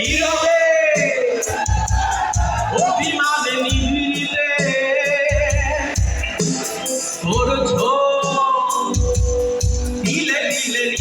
নীরবে অভিমানে নিভিড়িতে করছ দিলে দিলে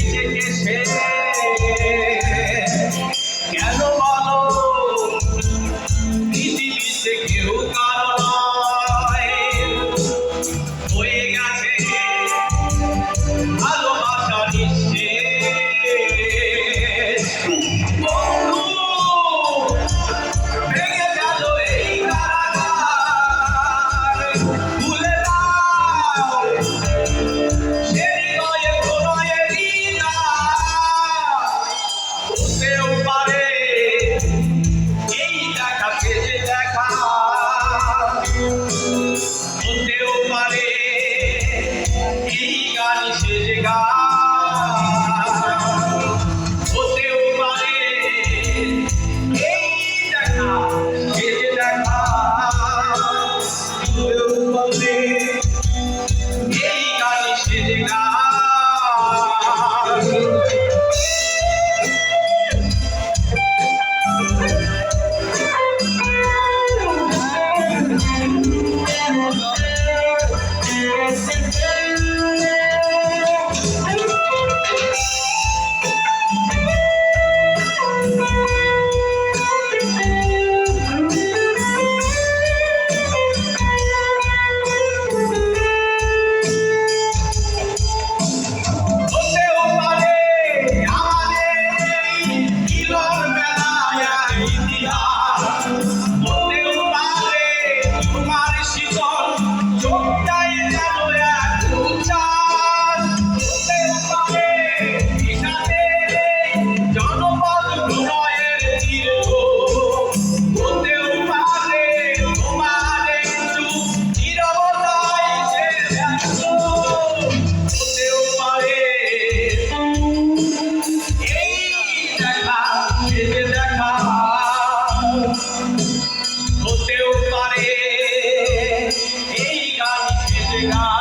বুঝতেও পারে। এই দেখাতে যে দেখা হতেও পারে। এই গান সে যে গান। llegar.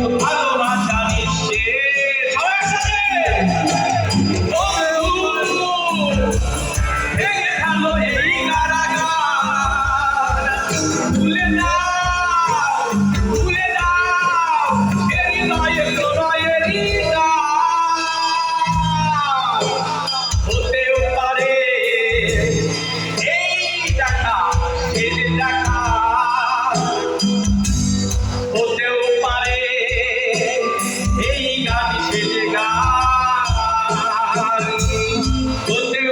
I'm donde